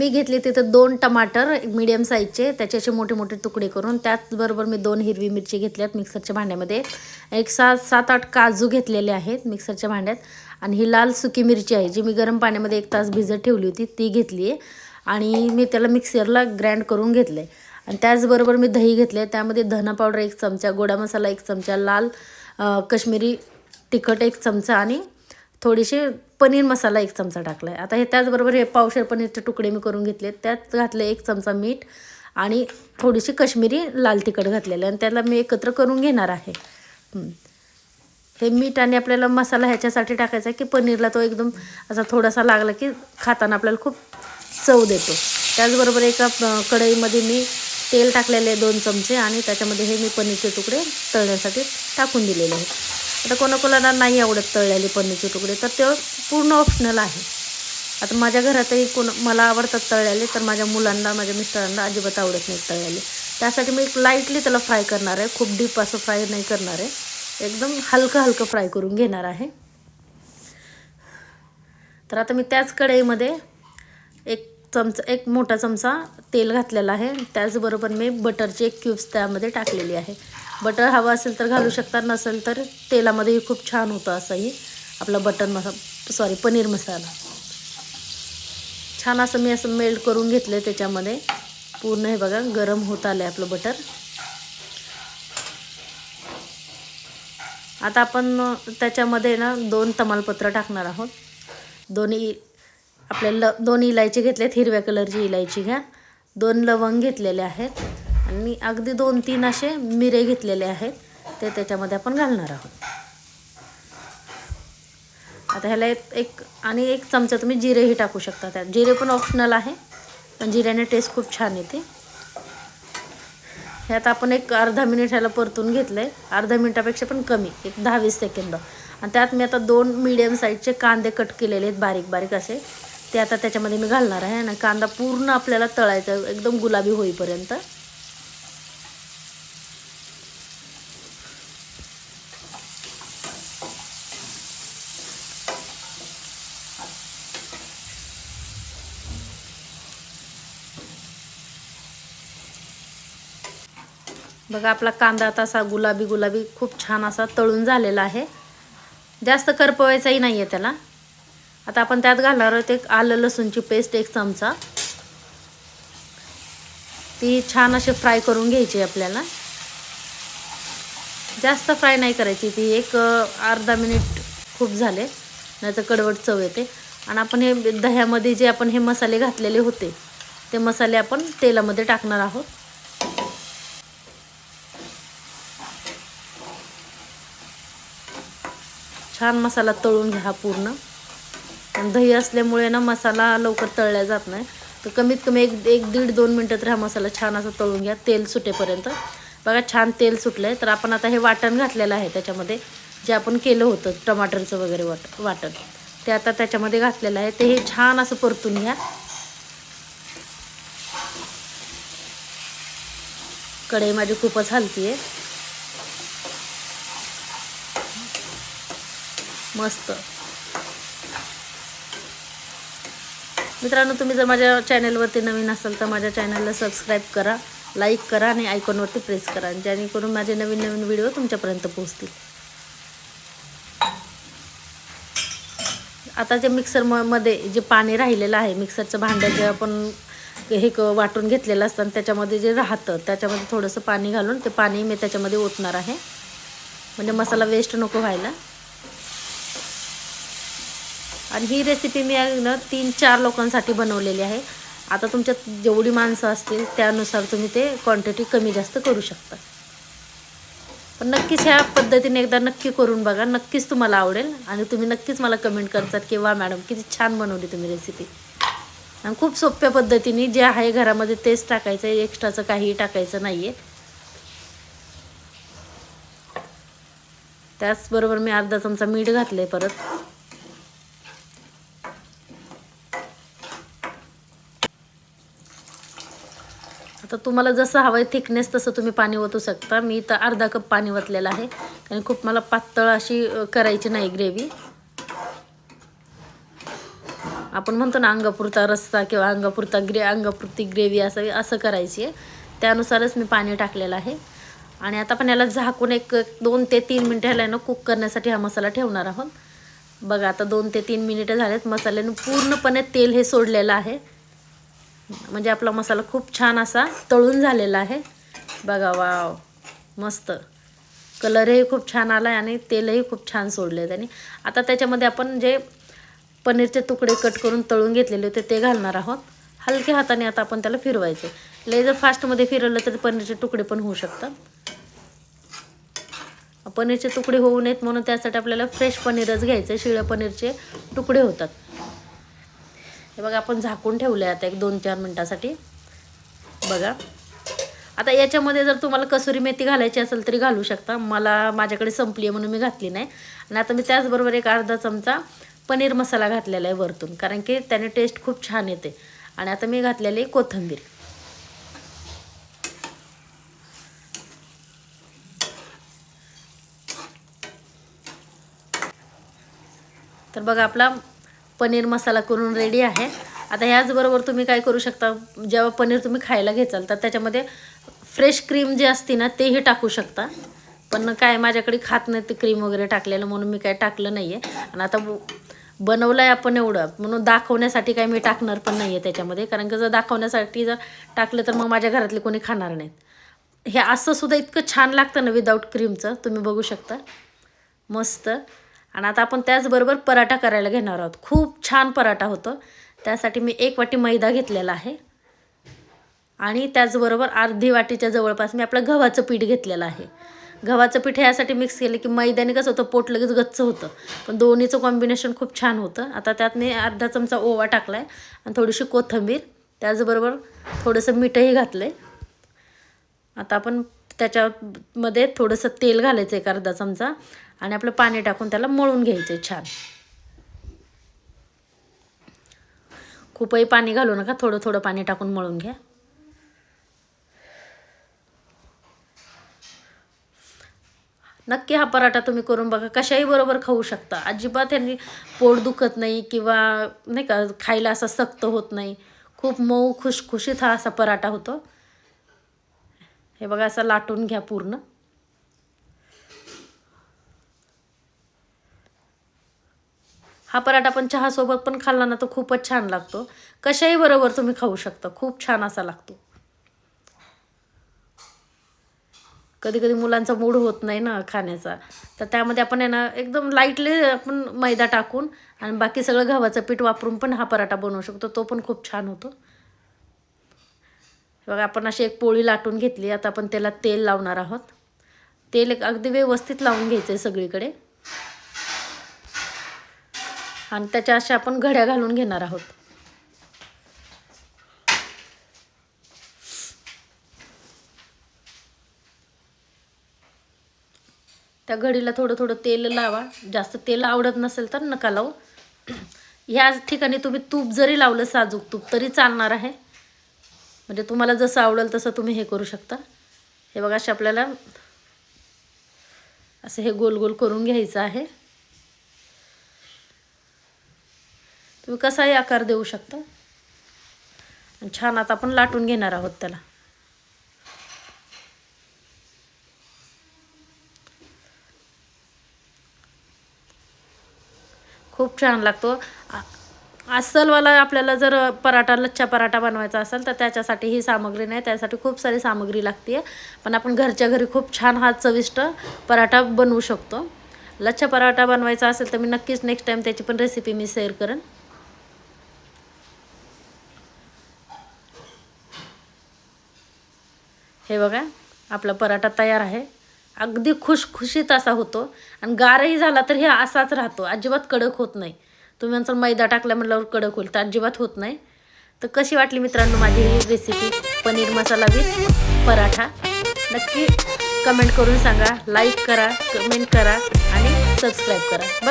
मी घेतले तिथं दोन टमाटर मीडियम साईजचे त्याचे असे मोठे मोठे तुकडे करून त्याचबरोबर मी दोन हिरवी मिरची घेतल्यात मिक्सरच्या भांड्यामध्ये. एक सात सात आठ काजू घेतलेले आहेत मिक्सरच्या भांड्यात. आणि ही लाल सुकी मिरची आहे जी मी गरम पाण्यामध्ये एक तास भिजत ठेवली होती ती घेतली आहे. आणि मी त्याला मिक्सरला ग्राइंड करून घेतलं आहे आणि त्याचबरोबर मी दही घेतले त्यामध्ये धना पावडर एक चमचा गोडा मसाला एक चमचा लाल कश्मीरी तिखट एक चमचा आणि थोडीशी पनीर मसाला एक चमचा टाकला आहे आता हे त्याचबरोबर हे पावशेर पनीरचे तुकडे मी करून घेतले त्यात घातले एक चमचा मीठ आणि थोडीशी कश्मीरी लाल तिखट घातलेलं आणि त्याला मी एकत्र करून घेणार आहे. हे मीठ आणि आपल्याला मसाला ह्याच्यासाठी टाकायचा आहे की पनीरला तो एकदम असा थोडासा लागला की खाताना आपल्याला खूप चव देतो. त्याचबरोबर एका कढईमध्ये मी तेल टाकलेले आहे दोन चमचे आणि त्याच्यामध्ये हे मी पनीरचे तुकडे तळण्यासाठी टाकून दिलेले आहेत आता कोणाकोणाला नाही आवडत तळलेले पनीरचे तुकडे तर ते पूर्ण ऑप्शनल आहे. आता माझ्या घरातही कोण मला आवडतात तळलेले तर माझ्या मुलांना माझ्या मिस्टरांना अजिबात आवडत नाही तळलेले. त्यासाठी मी एक लाईटली त्याला फ्राय करणार आहे. खूप डीप असं फ्राय नाही करणार आहे. एकदम हलकं हलकं फ्राय करून घेणार आहे. तर आता मी त्याच कढईमध्ये एक चमचा एक मोठा चमचा तेल घातलेला आहे. त्याचबरोबर मी बटरचे एक क्यूब्स त्यामध्ये टाकलेली आहे. बटर हवं असेल तर घालू शकता नसेल तर तेलामध्येही खूप छान होतं असंही. आपला बटर मसा सॉरी पनीर मसाला. छान असं मी असं मेल्ट करून घेतलं आहे त्याच्यामध्ये. पूर्ण हे बघा गरम होत आलं आहे आपलं बटर. आता आपण त्याच्यामध्ये ना दोन तमालपत्र टाकणार आहोत. दोन्ही आपल्या ल दोन इलायची घेतलेत हिरव्या कलरची इलायची घ्या. दोन लवंग घेतलेले आहेत. आणि अगदी दोन तीन असे मिरे घेतलेले आहेत. ते त्याच्यामध्ये आपण घालणार आहोत. आता ह्याला एक एक आणि एक चमचा तुम्ही जिरेही टाकू शकता त्यात. जिरे पण ऑप्शनल आहे पण जिऱ्याने टेस्ट खूप छान येते. ह्यात आपण एक अर्धा मिनिट ह्याला परतून घेतलं आहे अर्धा मिनिटापेक्षा पण कमी एक दहा वीस सेकंद आणि त्यात मी आता दोन मिडियम साईजचे कांदे कट केलेले आहेत बारीक बारीक असे. ते आता त्याच्यामध्ये मी घालणार आहे. आणि कांदा पूर्ण आपल्याला तळायचा आहे, एकदम गुलाबी होईपर्यंत. बघा आपला कांदा आता असा गुलाबी गुलाबी खूप छान असा तळून झालेला आहे. जास्त करपवायचाही नाही आहे त्याला. आता आपण त्यात घालणार आहोत एक आलं लसूणची पेस्ट एक चमचा. ती छान अशी फ्राय करून घ्यायची आहे आपल्याला. जास्त फ्राय नाही करायची ती एक अर्धा मिनिट खूप झाले नाही तर कडवट चव येते. आणि आपण हे दह्यामध्ये जे आपण हे मसाले घातलेले होते ते मसाले आपण तेलामध्ये टाकणार आहोत. छान मसाला तळून घ्या पूर्ण. आणि दही असल्यामुळे ना मसाला लवकर तळला जात नाही. तर कमीत कमी एक एक दीड दोन मिनटं तर हा मसाला छान असा तळून घ्या तेल सुटेपर्यंत. बघा छान तेल सुटलं आहे तर आपण आता हे वाटण घातलेलं आहे त्याच्यामध्ये. जे आपण केलं होतं टमाटरचं वगैरे वाट वाटण. ते आता त्याच्यामध्ये घातलेलं आहे. ते हे छान असं परतून घ्या. कढई माझी खूपच हलती आहे मस्त. मित्रांनो तुम्ही जर माझ्या चॅनलवरती नवीन असाल तर माझ्या चॅनलला सबस्क्राईब करा लाईक करा आणि आयकॉनवरती प्रेस करा जेणेकरून माझे नवीन नवीन व्हिडिओ तुमच्यापर्यंत पोहोचतील. आता जे मिक्सर म मध्ये जे पाणी राहिलेलं आहे मिक्सरचं भांडं जे आपण हे क वाटून घेतलेलं असतं आणि त्याच्यामध्ये जे राहतं त्याच्यामध्ये थोडंसं पाणी घालून ते पाणी मी त्याच्यामध्ये ओतणार आहे. म्हणजे मसाला वेस्ट नको व्हायला. आणि ही रेसिपी मी आहे ना तीन चार लोकांसाठी बनवलेली आहे. आता तुमच्यात जेवढी माणसं असतील त्यानुसार तुम्ही ते क्वांटिटी कमी जास्त करू शकता. पण नक्कीच ह्या पद्धतीने एकदा नक्की करून बघा. नक्कीच तुम्हाला आवडेल आणि तुम्ही नक्कीच मला कमेंट करतात की वा मॅडम किती छान बनवली तुम्ही रेसिपी आणि खूप सोप्या पद्धतीने जे आहे घरामध्ये तेच टाकायचं आहे एक्स्ट्राचं काहीही टाकायचं नाही आहे त्याचबरोबर मी अर्धा चमचा मीठ घातलं आहे परत. आता तुम्हाला जसं हवं आहे थिकनेस तसं तुम्ही पाणी ओतू शकता. मी इथं अर्धा कप पाणी ओतलेलं आहे. कारण खूप मला पातळ अशी करायची नाही ग्रेव्ही आपण म्हणतो ना अंगापुरता रस्ता किंवा अंगापुरता ग्रे अंगापुरती ग्रेव्ही असावी असं करायची आहे. त्यानुसारच मी पाणी टाकलेलं आहे. आणि आता आपण याला झाकून एक दोन ते तीन मिनटं ह्याला ना कुक करण्यासाठी हा मसाला ठेवणार आहोत. बघा आता दोन ते तीन मिनिटं झालेत मसाल्यानं पूर्णपणे तेल हे सोडलेलं आहे. म्हणजे आपला मसाला खूप छान असा तळून झालेला आहे. बघा वाव. मस्त. कलरही खूप छान आला आहे आणि तेलही खूप छान सोडले आहेत आणि आता त्याच्यामध्ये आपण जे पनीरचे तुकडे कट करून तळून घेतलेले होते ते घालणार आहोत. हलक्या हाताने आता आपण त्याला फिरवायचे. लय जर फास्टमध्ये फिरवलं तर पनीरचे तुकडे पण होऊ शकतात. पनीरचे तुकडे होऊ नयेत म्हणून त्यासाठी आपल्याला फ्रेश पनीरच घ्यायचं शिळ्या पनीरचे तुकडे होतात. हे बघा आपण झाकून ठेवलं आहे आता एक दोन चार मिनटासाठी. बघा. आता याच्यामध्ये जर तुम्हाला कसुरी मेथी घालायची असेल तरी घालू शकता. मला माझ्याकडे संपली आहे म्हणून मी घातली नाही. आणि आता मी त्याचबरोबर एक अर्धा चमचा पनीर मसाला घातलेला आहे वरतून. कारण की त्याने टेस्ट खूप छान येते. आणि आता मी घातलेली आहे कोथिंबीर. तर बघा आपला पनीर मसाला करून रेडी आहे. आता ह्याचबरोबर तुम्ही काय करू शकता? जेव्हा पनीर तुम्ही खायला घेचाल तर त्याच्यामध्ये फ्रेश क्रीम जी असते ना तेही टाकू शकता. पण काय माझ्याकडे खात नाही ते क्रीम वगैरे टाकलेलं म्हणून मी काय टाकलं नाही आहे आणि आता बनवलं आहे आपण एवढं. म्हणून दाखवण्यासाठी काय मी टाकणार पण नाही आहे त्याच्यामध्ये. कारण की जर दाखवण्यासाठी जर टाकलं तर मग माझ्या घरातले कोणी खाणार नाहीत. हे असं सुद्धा इतकं छान लागतं ना विदाऊट क्रीमचं तुम्ही बघू शकता. मस्त. आणि आता आपण त्याचबरोबर पराठा करायला घेणार आहोत. खूप छान पराठा होतो. त्यासाठी मी एक वाटी मैदा घेतलेला आहे. आणि त्याचबरोबर अर्धी वाटीच्या जवळपास मी आपलं गव्हाचं पीठ घेतलेलं आहे. गव्हाचं पीठ यासाठी मिक्स केलं की मैद्याने कसं होतं पोट लगेच गच्च होतं. पण दोन्हीचं कॉम्बिनेशन खूप छान होतं. आता त्यात मी अर्धा चमचा ओवा टाकला आहे आणि थोडीशी कोथिंबीर त्याचबरोबर थोडंसं मीठही घातलं आहे आता आपण त्याच्यामध्ये थोडंसं तेल घालायचं एक अर्धा चमचा. आणि आपलं पाणी टाकून त्याला मळून घ्यायचं आहे छान. खूपही पाणी घालू नका थोडं थोडं पाणी टाकून मळून घ्या. नक्की हा पराठा तुम्ही करून बघा कशाही बरोबर खाऊ शकता. अजिबात यांनी पोट दुखत नाही किंवा नाही का खायला असा सक्त होत नाही. खूप मऊ खुशखुशीत हा असा पराठा होतो. हे बघा असं लाटून घ्या पूर्ण. हा पराठा पण चहासोबत पण खाल्ला ना तर खूपच छान लागतो. कशाही बरोबर तुम्ही खाऊ शकता. खूप छान असा लागतो. कधी कधी मुलांचा मूड होत नाही ना खाण्याचा. तर त्यामध्ये आपण आहे ना एकदम लाईटली आपण मैदा टाकून आणि बाकी सगळं गव्हाचं पीठ वापरून पण हा पराठा बनवू शकतो. तो पण खूप छान होतो. बघा आपण अशी एक पोळी लाटून घेतली. आता आपण त्याला तेल लावणार आहोत. तेल एक अगदी व्यवस्थित लावून घ्यायचं आहे सगळीकडे. आणि त्याच्या अशा आपण घड्या घालून घेणार आहोत. त्या घडीला थोडं थोडं तेल लावा. जास्त तेल आवडत नसेल तर नका लावू. ह्या ठिकाणी तुम्ही तूप जरी लावलं साजूक तूप तरी चालणार आहे. म्हणजे तुम्हाला जसं आवडेल तसं तुम्ही हे करू शकता. हे बघा असे आपल्याला असं हे गोल गोल करून घ्यायचं आहे. तुम्ही कसाही आकार देऊ शकता. आणि छान आता आपण लाटून घेणार आहोत त्याला. खूप छान लागतो. अस्सलवाला आपल्याला जर पराठा लच्छा पराठा बनवायचा असेल तर त्याच्यासाठी ही सामग्री नाही. त्यासाठी खूप सारी सामग्री लागते पण आपण घरच्या घरी खूप छान हा चविष्ट पराठा बनवू शकतो. लच्छा पराठा बनवायचा असेल तर मी नक्कीच नेक्स्ट टाईम त्याची पण रेसिपी मी शेअर करेन. हे बघा आपला पराठा तयार आहे. अगदी खुशखुशीत असा होतो. आणि गारही झाला तर हे असाच राहतो. अजिबात कडक होत नाही. तुम्ही म्हणसाल मैदा टाकला म्हटल्यावर कडक होईल तर अजिबात होत नाही. तर कशी वाटली मित्रांनो माझी ही रेसिपी पनीर मसाला विथ पराठा? नक्की कमेंट करून सांगा. लाईक करा कमेंट करा आणि सबस्क्राईब करा.